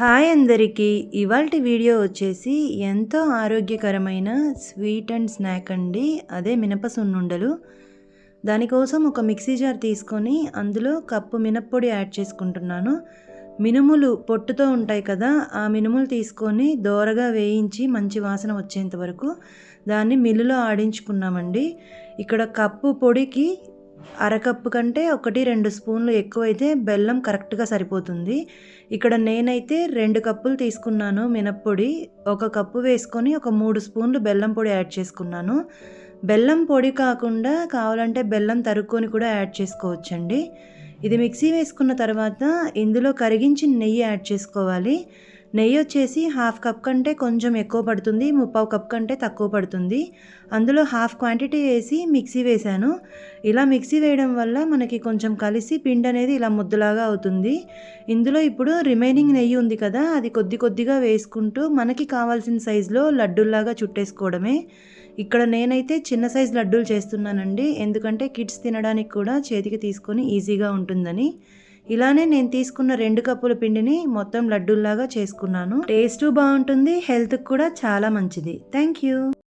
Hi అందరికీ. ఇవాళ video వచ్చేసి ఎంతో ఆరోగ్యకరమైన స్వీట్ అండ్ స్నాక్ అండి. అదే మినప సున్నుండలు దానికోసం ఒక మిక్సీ జార్ తీసుకొని అందులో కప్పు మినప్పొడి యాడ్ చేసుకుంటున్నాను. మినుములు పొట్టుతో ఉంటాయి కదా ఆ మినుములు తీసుకొని దోరగా వేయించి మంచి వాసన వచ్చేంత వరకు దాన్ని మిల్లులో ఆడించుకున్నామండి. ఇక్కడ కప్పు పొడికి అరకప్పు కంటే ఒకటి రెండు స్పూన్లు ఎక్కువైతే బెల్లం కరెక్ట్గా సరిపోతుంది. ఇక్కడ నేనైతే రెండు కప్పులు తీసుకున్నాను మినప్పొడి. ఒక కప్పు వేసుకొని ఒక మూడు స్పూన్లు బెల్లం పొడి యాడ్ చేసుకున్నాను. బెల్లం పొడి కాకుండా కావాలంటే బెల్లం తరుక్కొని కూడా యాడ్ చేసుకోవచ్చండి. ఇది మిక్సీ వేసుకున్న తర్వాత ఇందులో కరిగించిన నెయ్యి యాడ్ చేసుకోవాలి. నెయ్యి వచ్చేసి హాఫ్ కప్ కంటే కొంచెం ఎక్కువ పడుతుంది ముప్పావు కప్ కంటే తక్కువ పడుతుంది. అందులో హాఫ్ క్వాంటిటీ వేసి మిక్సీ వేశాను. ఇలా మిక్సీ వేయడం వల్ల మనకి కొంచెం కలిసి పిండి అనేది ఇలా ముద్దలాగా అవుతుంది. ఇందులో ఇప్పుడు రిమైనింగ్ నెయ్యి ఉంది కదా అది కొద్ది కొద్దిగా వేసుకుంటూ మనకి కావాల్సిన సైజులో లడ్డూల్లాగా చుట్టేసుకోవడమే. ఇక్కడ నేనైతే చిన్న సైజు లడ్డూలు చేస్తున్నానండి. ఎందుకంటే కిడ్స్ తినడానికి కూడా చేతికి తీసుకొని ఈజీగా ఉంటుందని. ఇలానే నేను తీసుకున్న రెండు కప్పుల పిండిని మొత్తం లడ్డూల్లాగా చేసుకున్నాను. టేస్ట్ బాగుంటుంది హెల్త్కి కూడా చాలా మంచిది. Thank you